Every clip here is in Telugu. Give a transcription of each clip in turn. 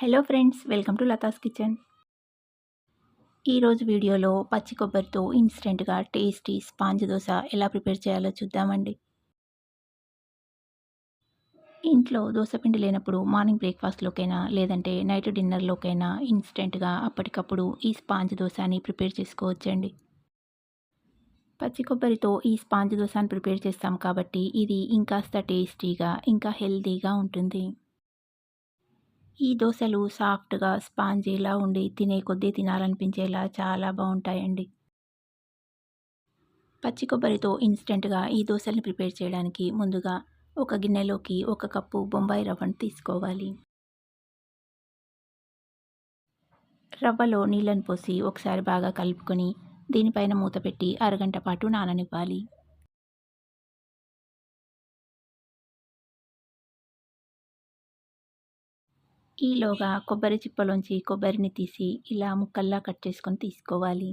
Hello friends welcome to Latha's kitchen. ఈరోజు వీడియోలో పచ్చి కొబ్బరితో ఇన్స్టెంట్గా టేస్టీ స్పాంజ్ దోశ ఎలా ప్రిపేర్ చేయాలో చూద్దామండి. ఇంట్లో దోశ పిండి లేనప్పుడు మార్నింగ్ బ్రేక్ఫాస్ట్లోకైనా లేదంటే నైట్ డిన్నర్లోకైనా ఇన్స్టెంట్గా అప్పటికప్పుడు ఈ స్పాంజ్ దోశని ప్రిపేర్ చేసుకోవచ్చండి. పచ్చి కొబ్బరితో ఈ స్పాంజ్ దోశని ప్రిపేర్ చేస్తాం కాబట్టి ఇది ఇంకాస్త టేస్టీగా ఇంకా హెల్తీగా ఉంటుంది. ఈ దోశలు సాఫ్ట్గా స్పాంజీలా ఉండి తినే కొద్దీ తినాలనిపించేలా చాలా బాగుంటాయండి పచ్చి కొబ్బరితో ఇన్స్టెంట్గా ఈ దోశల్ని ప్రిపేర్ చేయడానికి ముందుగా ఒక గిన్నెలోకి ఒక కప్పు బొంబాయి రవ్వను తీసుకోవాలి. రవ్వలో నీళ్ళని పోసి ఒకసారి బాగా కలుపుకొని దీనిపైన మూత పెట్టి అరగంట పాటు నాననివ్వాలి. ఈలోగా కొబ్బరి చిప్పలోంచి కొబ్బరిని తీసి ఇలా ముక్కల్లా కట్ చేసుకొని తీసుకోవాలి.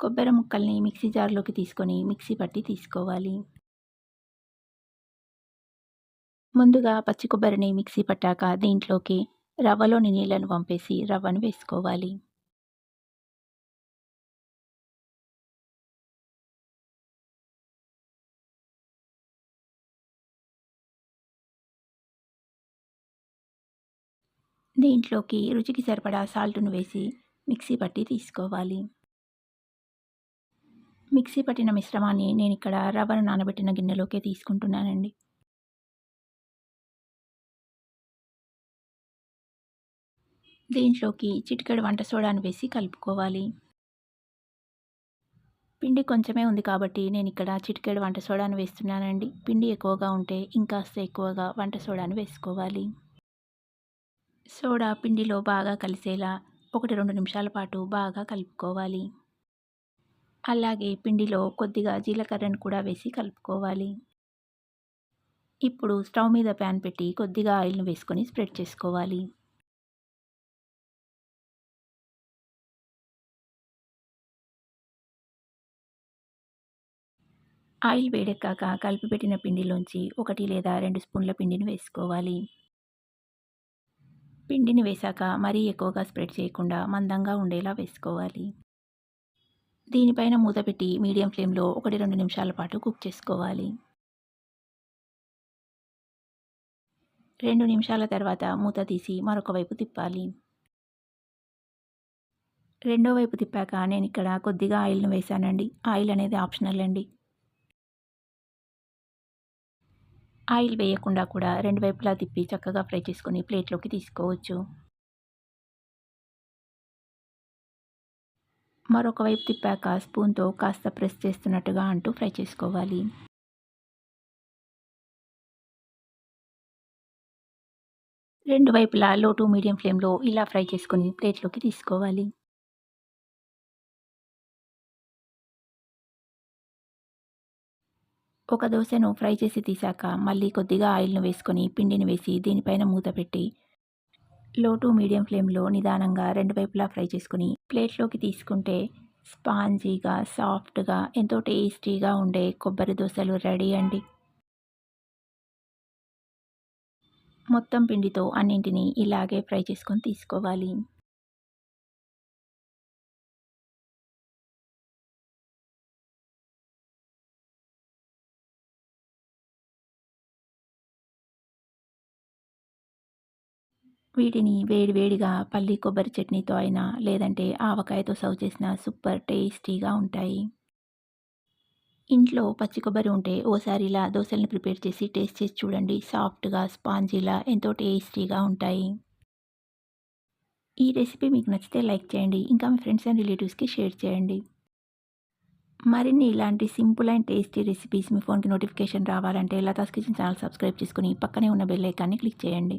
కొబ్బరి ముక్కల్ని మిక్సీ జార్లోకి తీసుకొని మిక్సీ పట్టి తీసుకోవాలి. ముందుగా పచ్చి కొబ్బరిని మిక్సీ పట్టాక దీంట్లోకి రవ్వలోని నీళ్ళను పంపేసి రవ్వను వేసుకోవాలి. దీంట్లోకి రుచికి సరిపడా సాల్ట్ను వేసి మిక్సీ పట్టి తీసుకోవాలి. మిక్సీ పట్టిన మిశ్రమాన్ని నేను ఇక్కడ రవ్వను నానబెట్టిన గిన్నెలోకి తీసుకుంటున్నానండి. దీంట్లోకి చిటికెడు వంట సోడాను వేసి కలుపుకోవాలి. పిండి కొంచెమే ఉంది కాబట్టి నేను ఇక్కడ చిటికెడు వంట సోడాను వేస్తున్నానండి. పిండి ఎక్కువగా ఉంటే ఇంకాస్త ఎక్కువగా వంట సోడాను వేసుకోవాలి. సోడా పిండిలో బాగా కలిసేలా ఒకటి రెండు నిమిషాల పాటు బాగా కలుపుకోవాలి. అలాగే పిండిలో కొద్దిగా జీలకర్రను కూడా వేసి కలుపుకోవాలి. ఇప్పుడు స్టవ్ మీద ప్యాన్ పెట్టి కొద్దిగా ఆయిల్ను వేసుకొని స్ప్రెడ్ చేసుకోవాలి. ఆయిల్ వేడెక్కాక కలిపి పెట్టిన పిండిలోంచి ఒకటి లేదా రెండు స్పూన్ల పిండిని వేసుకోవాలి. పిండిని వేశాక మరీ ఎక్కువగా స్ప్రెడ్ చేయకుండా మందంగా ఉండేలా వేసుకోవాలి. దీనిపైన మూత పెట్టి మీడియం ఫ్లేమ్లో ఒకటి రెండు నిమిషాల పాటు కుక్ చేసుకోవాలి. రెండు నిమిషాల తర్వాత మూత తీసి మరొక వైపు తిప్పాలి. రెండో వైపు తిప్పాక నేను ఇక్కడ కొద్దిగా ఆయిల్ను వేశానండి. ఆయిల్ అనేది ఆప్షనల్ అండి. ఆయిల్ వేయకుండా కూడా రెండు వైపులా తిప్పి చక్కగా ఫ్రై చేసుకొని ప్లేట్లోకి తీసుకోవచ్చు. మరొక వైపు తిప్పాక స్పూన్తో కాస్త ప్రెస్ చేస్తున్నట్టుగా అంటూ ఫ్రై చేసుకోవాలి. రెండు వైపులా లో టు మీడియం ఫ్లేమ్లో ఇలా ఫ్రై చేసుకొని ప్లేట్లోకి తీసుకోవాలి. ఒక దోశను ఫ్రై చేసి తీసాక మళ్ళీ కొద్దిగా ఆయిల్ను వేసుకొని పిండిని వేసి దీనిపైన మూత పెట్టి లో టు మీడియం ఫ్లేమ్లో నిదానంగా రెండు వైపులా ఫ్రై చేసుకుని ప్లేట్లోకి తీసుకుంటే స్పాంజీగా సాఫ్ట్గా ఎంతో టేస్టీగా ఉండే కొబ్బరి దోశలు రెడీ అండి. మొత్తం పిండితో అన్నింటినీ ఇలాగే ఫ్రై చేసుకొని తీసుకోవాలి. వీటిని వేడివేడిగా పల్లి కొబ్బరి చట్నీతో అయినా లేదంటే ఆవకాయతో సర్వ్ చేసిన సూపర్ టేస్టీగా ఉంటాయి. ఇంట్లో పచ్చి కొబ్బరి ఉంటే ఓసారి ఇలా దోశల్ని ప్రిపేర్ చేసి టేస్ట్ చేసి చూడండి. సాఫ్ట్గా స్పాంజీలా ఎంతో టేస్టీగా ఉంటాయి. ఈ రెసిపీ మీకు నచ్చితే లైక్ చేయండి. ఇంకా మీ ఫ్రెండ్స్ అండ్ రిలేటివ్స్కి షేర్ చేయండి. మరిన్ని ఇలాంటి సింపుల్ అండ్ టేస్టీ రెసిపీస్ మీ ఫోన్కి నోటిఫికేషన్ రావాలంటే లతాస్ కిచెన్ ఛానల్ సబ్స్క్రైబ్ చేసుకుని పక్కనే ఉన్న బెల్ ఐకాన్ని క్లిక్ చేయండి.